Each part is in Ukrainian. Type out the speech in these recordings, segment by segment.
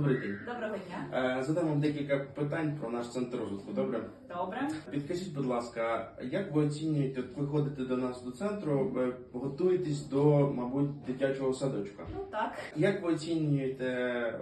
Добрий день. Доброго дня. Е, Задам вам декілька питань про наш центр розвитку. Добре? Добре. Підкажіть, будь ласка, як ви оцінюєте, ви ходите до нас до центру, ви готуєтесь до, мабуть, дитячого садочка? Ну так. Як ви оцінюєте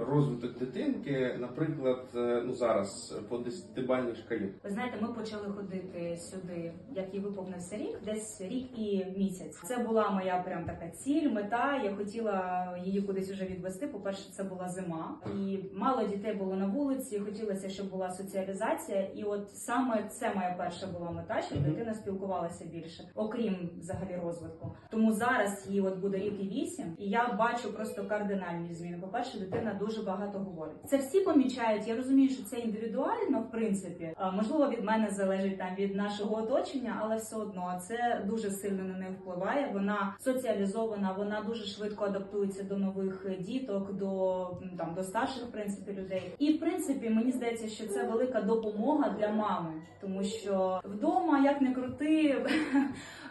розвиток дитинки, наприклад, е, ну зараз по десятибальній шкалі? Ви знаєте, ми почали ходити сюди, як і виповнився рік, десь рік і місяць. Це була моя прям така ціль, мета. Я хотіла її кудись вже відвести. По-перше, це була зима, і мало дітей було на вулиці. Хотілося, щоб була соціалізація. І от саме це моя перша була мета, щоб дитина спілкувалася більше, окрім взагалі розвитку. Тому зараз їй от буде рік і вісім, і я бачу просто кардинальні зміни. По перше, дитина дуже багато говорить. Це всі помічають. Я розумію, що це індивідуально, в принципі. Можливо, від мене залежить там від нашого оточення, але все одно це дуже сильно на неї впливає. Вона соціалізована, вона дуже швидко адаптується до нових діток, до там до старших в принципі людей. І в принципі, мені здається, що це велика допомога для мами, тому що вдома, як не крути.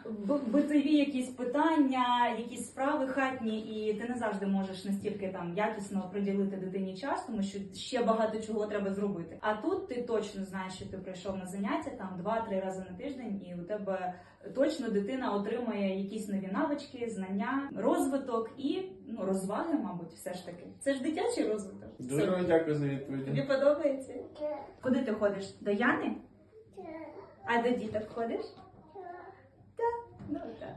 Битові якісь питання, якісь справи хатні, і ти не завжди можеш настільки там якісно приділити дитині час, тому що ще багато чого треба зробити. А тут ти точно знаєш, що ти прийшов на заняття там два-три рази на тиждень, і у тебе точно дитина отримує якісь нові навички, знання, розвиток і ну розваги, мабуть, все ж таки. Це ж дитячий розвиток. Дуже вам дякую за відповіді. Тобі подобається? Куди ти ходиш? До Яни? А до діток ходиш? No.